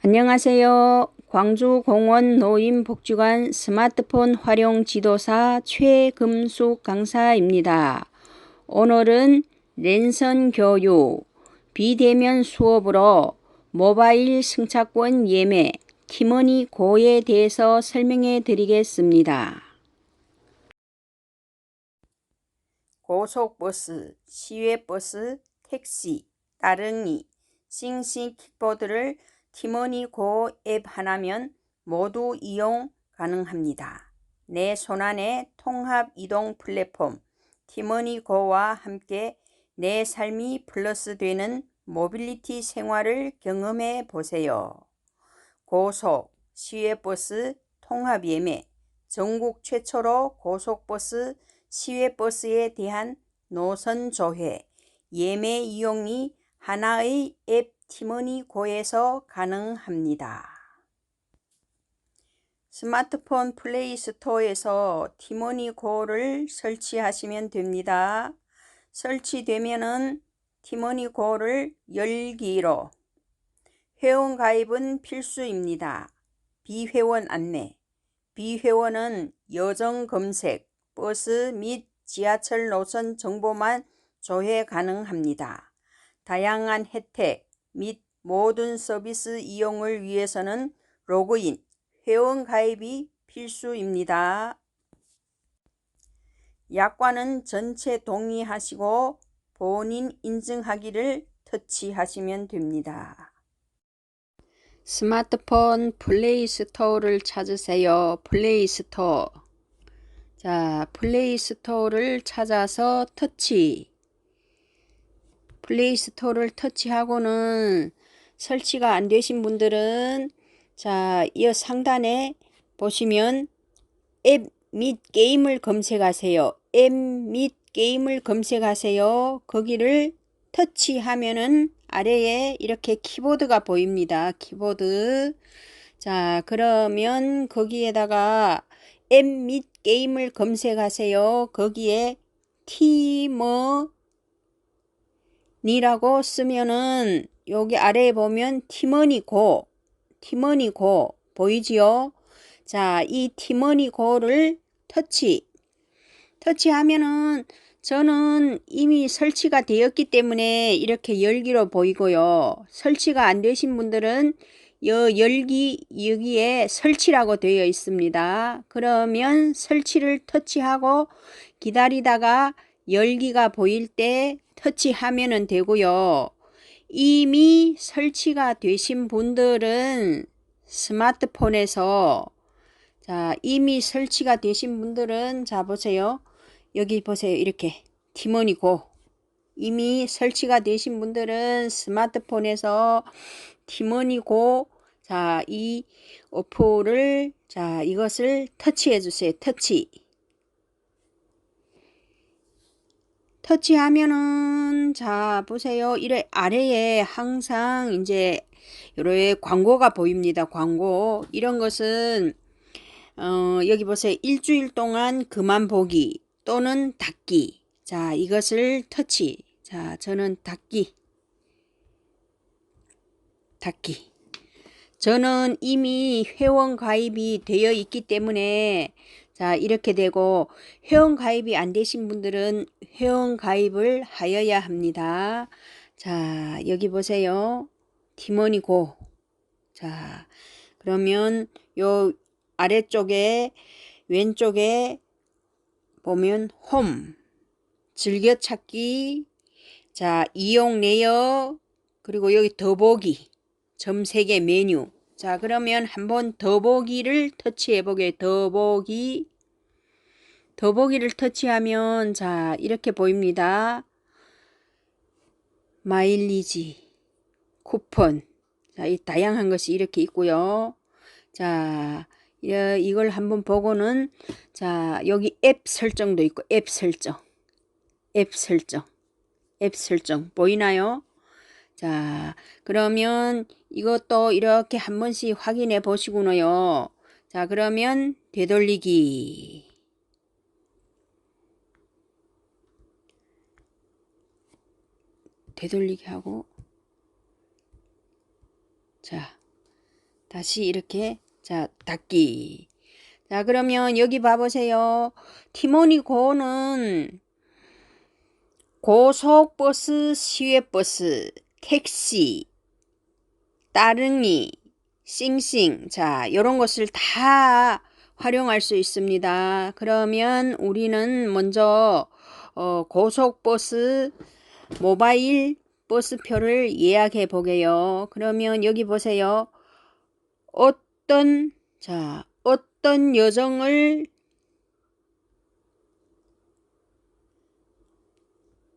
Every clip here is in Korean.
안녕하세요. 광주공원 노인복지관 스마트폰 활용 지도사 최금숙 강사입니다. 오늘은 랜선 교육 비대면 수업으로 모바일 승차권 예매 티머니 고에 대해서 설명해 드리겠습니다. 고속버스, 시외버스, 택시, 따릉이, 싱싱 킥보드를 티머니 고 앱 하나면 모두 이용 가능합니다. 내 손안의 통합 이동 플랫폼 티머니 고와 함께 내 삶이 플러스 되는 모빌리티 생활을 경험해 보세요. 고속, 시외버스, 통합 예매, 전국 최초로 고속버스, 시외버스에 대한 노선 조회, 예매 이용이 하나의 앱 티머니 고에서 가능합니다. 스마트폰 플레이 스토어에서 티머니 고를 설치하시면 됩니다. 설치되면은 티머니 고를 열기로 회원 가입은 필수입니다. 비회원 안내 비회원은 여정 검색, 버스 및 지하철 노선 정보만 조회 가능합니다. 다양한 혜택 및 모든 서비스 이용을 위해서는 로그인, 회원 가입이 필수입니다. 약관은 전체 동의하시고 본인 인증하기를 터치하시면 됩니다. 스마트폰 플레이 스토어를 찾으세요. 플레이 스토어. 자, 플레이 스토어를 찾아서 터치. 플레이 스토어를 터치하고는 설치가 안 되신 분들은 자, 이 상단에 보시면 앱 및 게임을 검색하세요. 앱 및 게임을 검색하세요. 거기를 터치하면은 아래에 이렇게 키보드가 보입니다. 키보드. 자, 그러면 거기에다가 앱 및 게임을 검색하세요. 거기에 티머 니라고 쓰면은 여기 아래에 보면 티머니 고, 티머니 고 보이지요? 자, 이 티머니 고를 터치. 터치하면은 저는 이미 설치가 되었기 때문에 이렇게 열기로 보이고요. 설치가 안 되신 분들은 여 열기 여기에 설치라고 되어 있습니다. 그러면 설치를 터치하고 기다리다가 열기가 보일 때 터치하면 되고요. 이미 설치가 되신 분들은 스마트폰에서 자 이미 설치가 되신 분들은 자 보세요. 여기 보세요. 이렇게 티머니고 이미 설치가 되신 분들은 스마트폰에서 티머니고 자 이 어플을 자 이것을 터치해 주세요. 터치 터치하면은 자 보세요. 이래 아래에 항상 이제 요래 광고가 보입니다. 광고 이런 것은 어, 여기 보세요. 일주일 동안 그만 보기 또는 닫기. 자 이것을 터치. 자 저는 닫기. 닫기. 저는 이미 회원 가입이 되어 있기 때문에 자, 이렇게 되고 회원 가입이 안 되신 분들은 회원 가입을 하여야 합니다. 자, 여기 보세요. 팀원이고. 자, 그러면 요 아래쪽에 왼쪽에 보면 홈, 즐겨찾기, 자, 이용 내역, 그리고 여기 더보기, 점 3개 메뉴. 자 그러면 한번 더보기를 터치해 보게 더보기 더보기를 터치하면 자 이렇게 보입니다. 마일리지 쿠폰 자, 이 다양한 것이 이렇게 있고요. 자 이걸 한번 보고는 자 여기 앱 설정도 있고 앱 설정 앱 설정 앱 설정 보이나요? 자, 그러면 이것도 이렇게 한 번씩 확인해 보시고요. 자, 그러면 되돌리기. 되돌리기 하고 자, 다시 이렇게 자 닫기. 자 그러면 여기 봐보세요. 티모니 고는 고속버스, 시외버스, 택시, 따릉이, 싱싱 자 요런 것을 다 활용할 수 있습니다. 그러면 우리는 먼저 어, 고속버스 모바일 버스표를 예약해 보게요. 그러면 여기 보세요. 어떤 자 어떤 여정을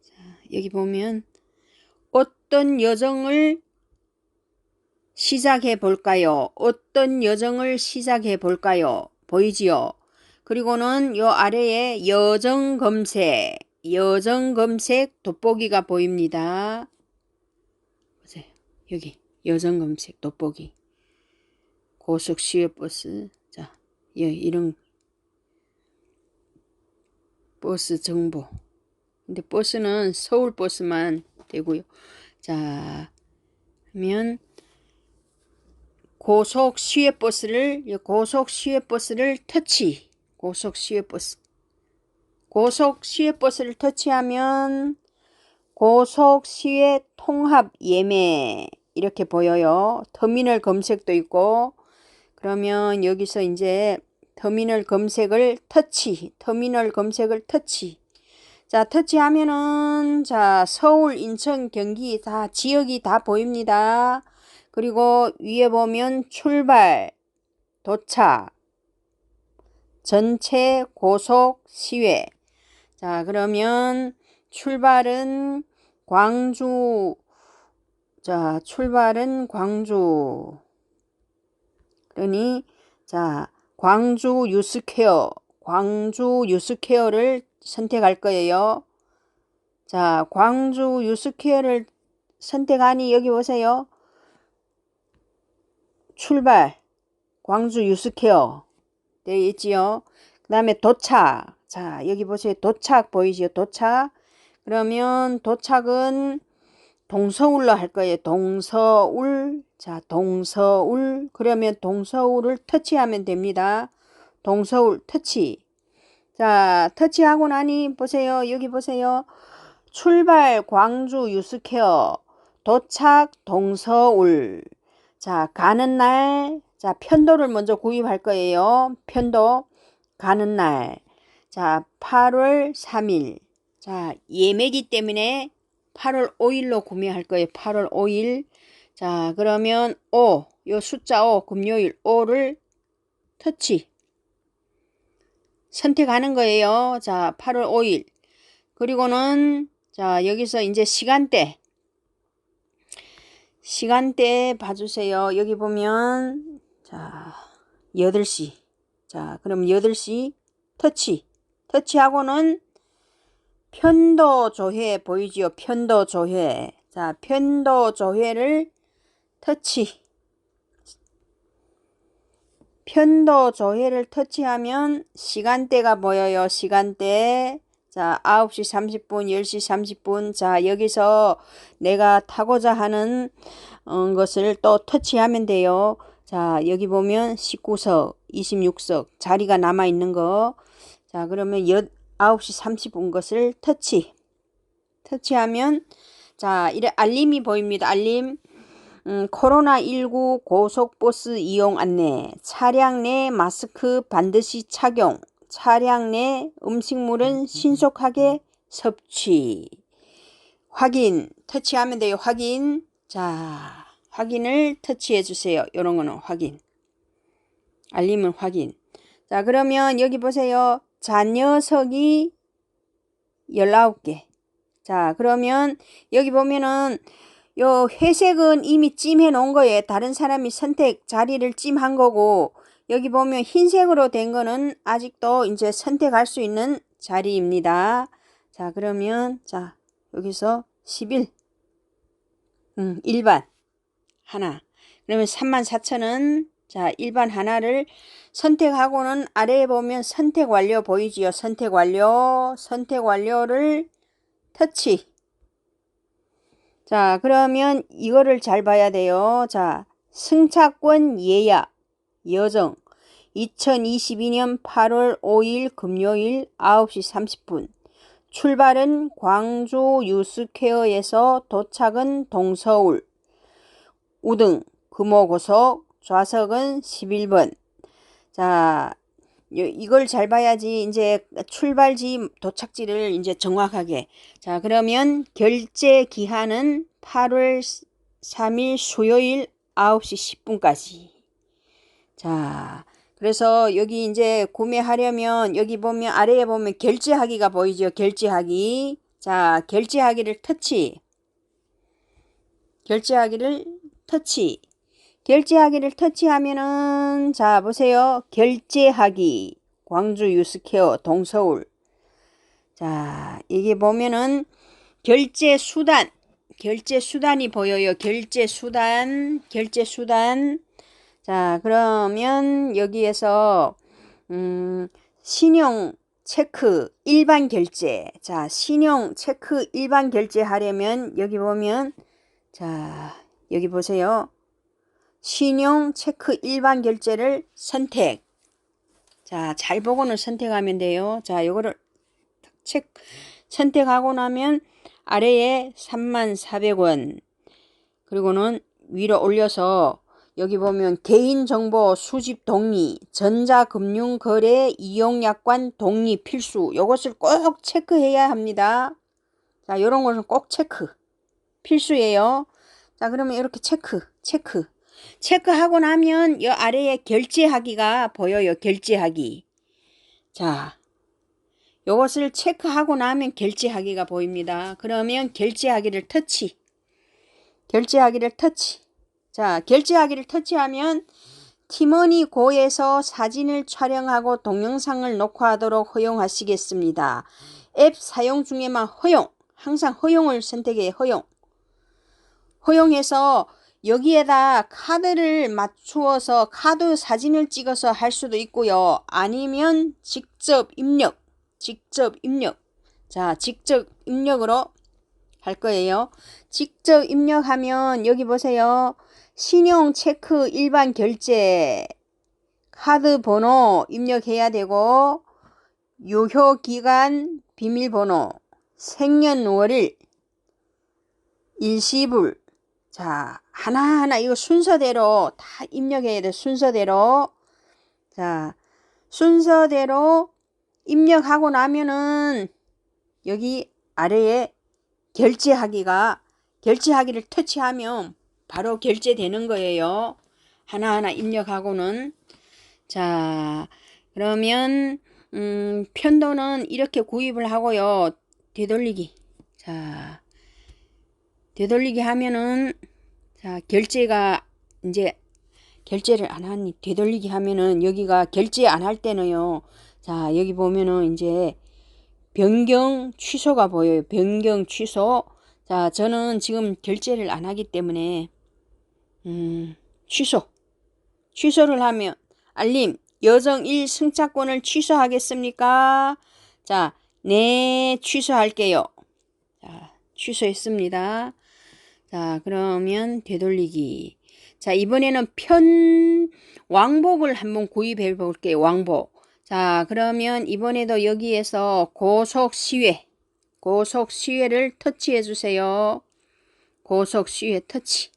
자, 여기 보면 어떤 여정을 시작해 볼까요? 어떤 여정을 시작해 볼까요? 보이지요? 그리고는 요 아래에 여정 검색, 여정 검색 돋보기가 보입니다. 보세요. 여기 여정 검색 돋보기. 고속 시외버스. 자, 예, 이런 버스 정보. 근데 버스는 서울 버스만 되고요. 자, 그러면 고속 시외버스를 고속 시외버스를 터치. 고속 시외버스. 고속 시외버스를 터치하면 고속 시외 통합 예매 이렇게 보여요. 터미널 검색도 있고 그러면 여기서 이제 터미널 검색을 터치, 터미널 검색을 터치. 자, 터치하면은 자, 서울, 인천, 경기 다 지역이 다 보입니다. 그리고 위에 보면 출발, 도착, 전체 고속 시외. 자, 그러면 출발은 광주, 자, 출발은 광주. 그러니, 자, 광주 유스케어, 광주 유스케어를 선택할 거예요. 자, 광주 유스케어를 선택하니 여기 보세요. 출발, 광주 유스케어 되어 있지요. 그 다음에 도착. 자, 여기 보세요. 도착 보이지요? 도착. 그러면 도착은 동서울로 할 거예요. 동서울. 자, 동서울. 그러면 동서울을 터치하면 됩니다. 동서울 터치. 자, 터치하고 나니 보세요. 여기 보세요. 출발 광주 유스케어. 도착 동서울. 자, 가는 날. 자, 편도를 먼저 구입할 거예요. 편도. 가는 날. 자, 8월 3일. 자, 예매기 때문에 8월 5일로 구매할 거예요. 8월 5일. 자, 그러면 5, 요 숫자 5, 금요일 5를 터치. 선택하는 거예요. 자, 8월 5일. 그리고는, 자, 여기서 이제 시간대. 시간대 봐주세요. 여기 보면, 자, 8시. 자, 그럼 8시 터치. 터치하고는 편도 조회 보이지요? 편도 조회. 자, 편도 조회를 터치. 편도 조회를 터치하면 시간대가 보여요. 시간대. 자, 9시 30분, 10시 30분. 자, 여기서 내가 타고자 하는 어, 것을 또 터치하면 돼요. 자, 여기 보면 19석, 26석 자리가 남아 있는 거. 자, 그러면 여, 9시 30분 것을 터치. 터치하면 자, 이래 알림이 보입니다. 알림. 음, 코로나19 고속버스 이용 안내. 차량 내 마스크 반드시 착용. 차량 내 음식물은 신속하게 섭취. 확인. 터치하면 돼요. 확인. 자, 확인을 터치해 주세요. 이런 거는 확인. 알림은 확인. 자, 그러면 여기 보세요. 자녀석이 19개. 자, 그러면 여기 보면은 요 회색은 이미 찜해 놓은 거예요. 다른 사람이 선택 자리를 찜한 거고 여기 보면 흰색으로 된 거는 아직도 이제 선택할 수 있는 자리입니다. 자, 그러면 자, 여기서 11 음, 일반 하나. 그러면 34,000은 자, 일반 하나를 선택하고는 아래에 보면 선택 완료 보이지요? 선택 완료. 선택 완료를 터치. 자, 그러면 이거를 잘 봐야 돼요. 자, 승차권 예약 여정 2022년 8월 5일 금요일 9시 30분. 출발은 광주 유스퀘어에서 도착은 동서울. 우등 금호고속 좌석은 11번. 자 요- 이걸 잘 봐야지 이제 출발지 도착지를 이제 정확하게. 자 그러면 결제 기한은 8월 3일 수요일 9시 10분까지. 자 그래서 여기 이제 구매하려면 여기 보면 아래에 보면 결제하기가 보이죠? 결제하기. 자 결제하기를 터치. 결제하기를 터치 결제하기를 터치하면은 자 보세요. 결제하기. 광주 유스케어 동서울. 자 이게 보면은 결제 수단. 결제 수단이 보여요. 결제 수단 결제 수단. 자 그러면 여기에서 음 신용 체크 일반 결제. 자 신용 체크 일반 결제 하려면 여기 보면 자 여기 보세요 신용 체크 일반 결제를 선택. 자, 잘 보고는 선택하면 돼요. 자, 요거를 책 선택하고 나면 아래에 34,400원. 그리고는 위로 올려서 여기 보면 개인정보 수집 동의, 전자금융거래 이용약관 동의 필수. 요것을 꼭 체크해야 합니다. 자, 요런 거는 꼭 체크. 필수예요. 자, 그러면 이렇게 체크, 체크. 체크하고 나면 이 아래에 결제하기가 보여요. 결제하기. 자, 요것을 체크하고 나면 결제하기가 보입니다. 그러면 결제하기를 터치. 결제하기를 터치. 자, 결제하기를 터치하면 티머니 고에서 사진을 촬영하고 동영상을 녹화하도록 허용하시겠습니다. 앱 사용 중에만 허용. 항상 허용을 선택해 허용. 허용해서 여기에다 카드를 맞추어서 카드 사진을 찍어서 할 수도 있고요. 아니면 직접 입력, 직접 입력. 자, 직접 입력으로 할 거예요. 직접 입력하면 여기 보세요. 신용 체크 일반 결제 카드 번호 입력해야 되고 유효 기간 비밀번호 생년월일 일시불 자, 하나하나 이거 순서대로 다 입력해야 돼. 순서대로. 자, 순서대로 입력하고 나면은 여기 아래에 결제하기가 결제하기를 터치하면 바로 결제되는 거예요. 하나하나 입력하고는 자, 그러면 음, 편도는 이렇게 구입을 하고요. 되돌리기. 자, 되돌리기 하면은 자 결제가 이제 결제를 안 하니 되돌리기 하면은 여기가 결제 안 할 때는요 자 여기 보면은 이제 변경 취소가 보여요. 변경 취소. 자 저는 지금 결제를 안 하기 때문에 음 취소. 취소를 하면 알림 여정 1 승차권을 취소하겠습니까? 자네 취소할게요. 자 취소했습니다 자, 그러면 되돌리기. 자, 이번에는 편 왕복을 한번 구입해 볼게요. 왕복. 자, 그러면 이번에도 여기에서 고속 시외. 고속 시외를 터치해 주세요. 고속 시외 터치.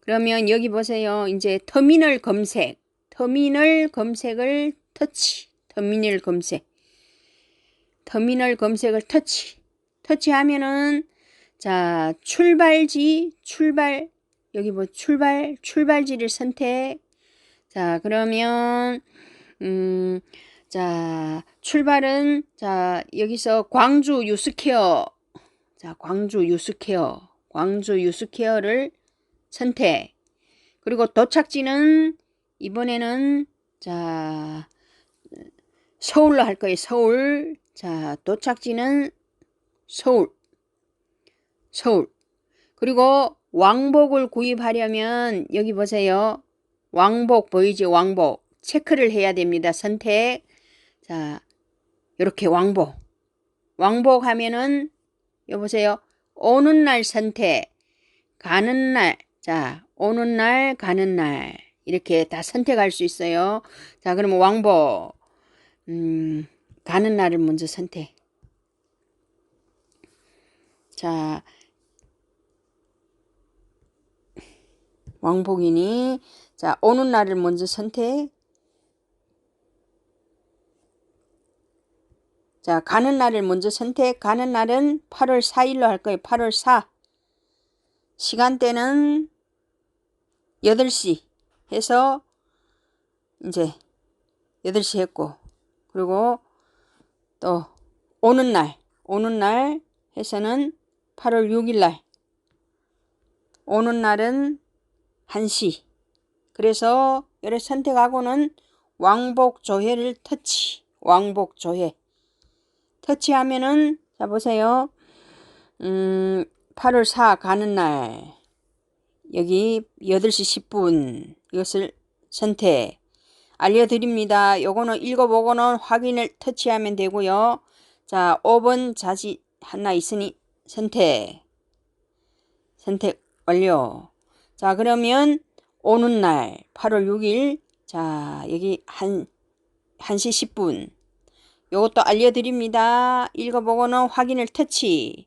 그러면 여기 보세요. 이제 터미널 검색. 터미널 검색을 터치. 터미널 검색. 터미널 검색을 터치. 터치하면은 자, 출발지, 출발, 여기 뭐 출발, 출발지를 선택. 자, 그러면, 음, 자, 출발은, 자, 여기서 광주 유스케어. 자, 광주 유스케어. 광주 유스케어를 선택. 그리고 도착지는 이번에는, 자, 서울로 할 거예요. 서울. 자, 도착지는 서울. 서울. 그리고 왕복을 구입하려면 여기 보세요. 왕복 보이죠? 왕복. 체크를 해야 됩니다. 선택. 자, 이렇게 왕복. 왕복 하면은 여보세요. 오는 날 선택. 가는 날. 자, 오는 날, 가는 날. 이렇게 다 선택할 수 있어요. 자, 그러면 왕복. 음, 가는 날을 먼저 선택. 자, 왕복이니, 자, 오는 날을 먼저 선택. 자, 가는 날을 먼저 선택. 가는 날은 8월 4일로 할 거예요. 8월 4. 시간대는 8시 해서 이제 8시 했고 그리고 또 오는 날 오는 날 해서는 8월 6일 날 오는 날은 1시. 그래서 이렇게 선택하고는 왕복 조회를 터치 왕복 조회. 터치하면은 자 보세요. 음 8월 4 가는 날 여기 8시 10분 이것을 선택. 알려드립니다. 요거는 읽어보고는 확인을 터치하면 되고요. 자 5번 자지 하나 있으니 선택. 선택 완료 자 그러면 오는 날 8월 6일 자 여기 한 1시 10분 요것도 알려드립니다. 읽어보고는 확인을 터치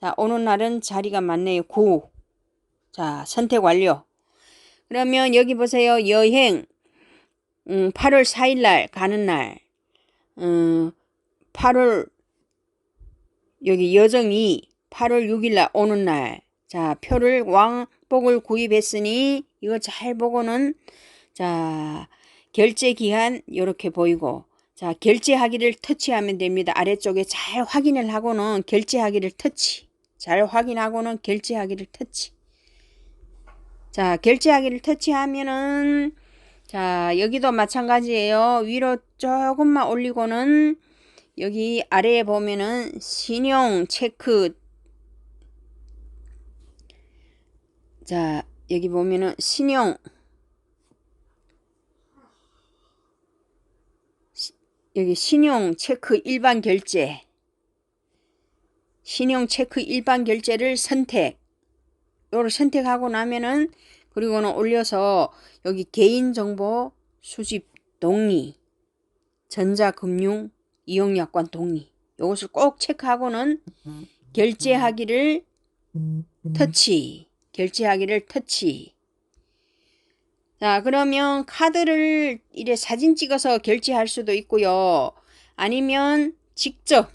자 오는 날은 자리가 많네요. 9 자, 선택 완료. 그러면 여기 보세요. 여행. 음, 8월 4일 날 가는 날. 음, 8월 여기 여정이 8월 6일 날 오는 날. 자, 표를 왕복을 구입했으니 이거 잘 보고는 자, 결제 기한 이렇게 보이고 자, 결제하기를 터치하면 됩니다. 아래쪽에 잘 확인을 하고는 결제하기를 터치. 잘 확인하고는 결제하기를 터치. 자, 결제하기를 터치하면은 자, 여기도 마찬가지예요. 위로 조금만 올리고는 여기 아래에 보면은 신용 체크 자, 여기 보면은 신용. 여기 신용 체크 일반 결제. 신용 체크 일반 결제를 선택. 요를 선택하고 나면은 그리고는 올려서 여기 개인정보 수집 동의 전자금융 이용약관 동의. 요것을 꼭 체크하고는 결제하기를 터치 결제하기를 터치 자 그러면 카드를 이래 사진 찍어서 결제할 수도 있고요 아니면 직접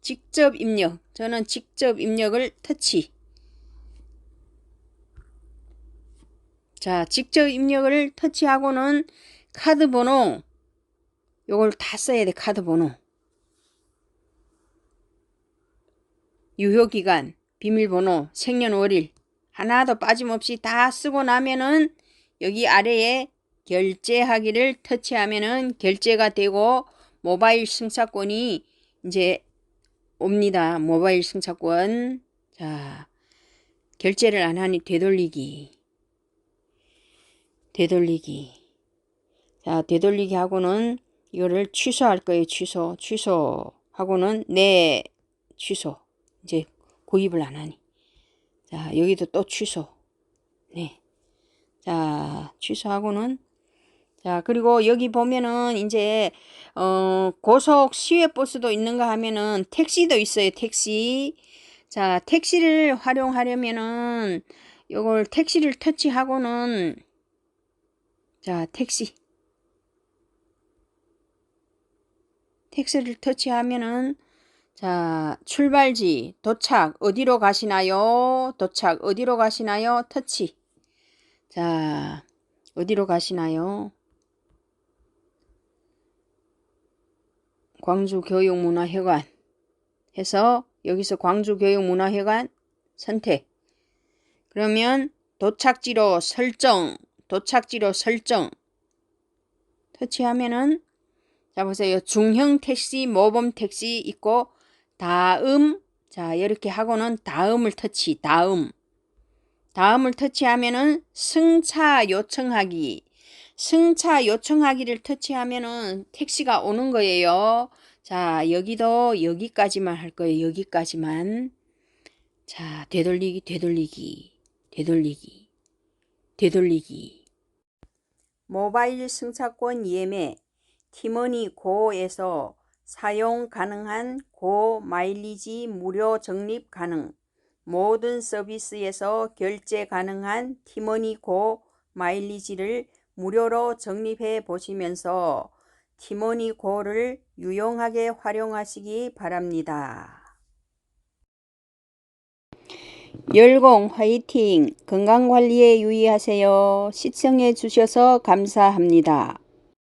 직접 입력 저는 직접 입력을 터치 자, 직접 입력을 터치하고는 카드 번호 요걸 다 써야 돼. 카드 번호. 유효기간, 비밀번호, 생년월일 하나도 빠짐없이 다 쓰고 나면은 여기 아래에 결제하기를 터치하면은 결제가 되고 모바일 승차권이 이제 옵니다. 모바일 승차권. 자, 결제를 안 하니 되돌리기. 되돌리기. 자, 되돌리기 하고는 이거를 취소할 거예요. 취소. 취소. 하고는 네, 취소. 이제 구입을 안 하니. 자, 여기도 또 취소. 네. 자, 취소하고는 자, 그리고 여기 보면은 이제 어, 고속 시외 버스도 있는가 하면은 택시도 있어요. 택시. 자, 택시를 활용하려면은 요걸 택시를 터치하고는 자, 택시. 택시를 터치하면은 자, 출발지, 도착, 어디로 가시나요? 도착, 어디로 가시나요? 터치. 자, 어디로 가시나요? 광주교육문화회관 해서 여기서 광주교육문화회관 선택. 그러면 도착지로 설정 도착지로 설정 터치하면은 자 보세요 중형 택시 모범 택시 있고 다음. 자 이렇게 하고는 다음을 터치 다음. 다음을 터치하면은 승차 요청하기. 승차 요청하기를 터치하면은 택시가 오는 거예요. 자 여기도 여기까지만 할 거예요. 여기까지만. 자 되돌리기 되돌리기 되돌리기 되돌리기. 모바일 승차권 예매. 티머니 고에서 사용 가능한 고 마일리지 무료 적립 가능 모든 서비스에서 결제 가능한 티머니 고 마일리지를 무료로 적립해 보시면서 티머니 고를 유용하게 활용하시기 바랍니다. 열공 화이팅! 건강관리에 유의하세요. 시청해 주셔서 감사합니다.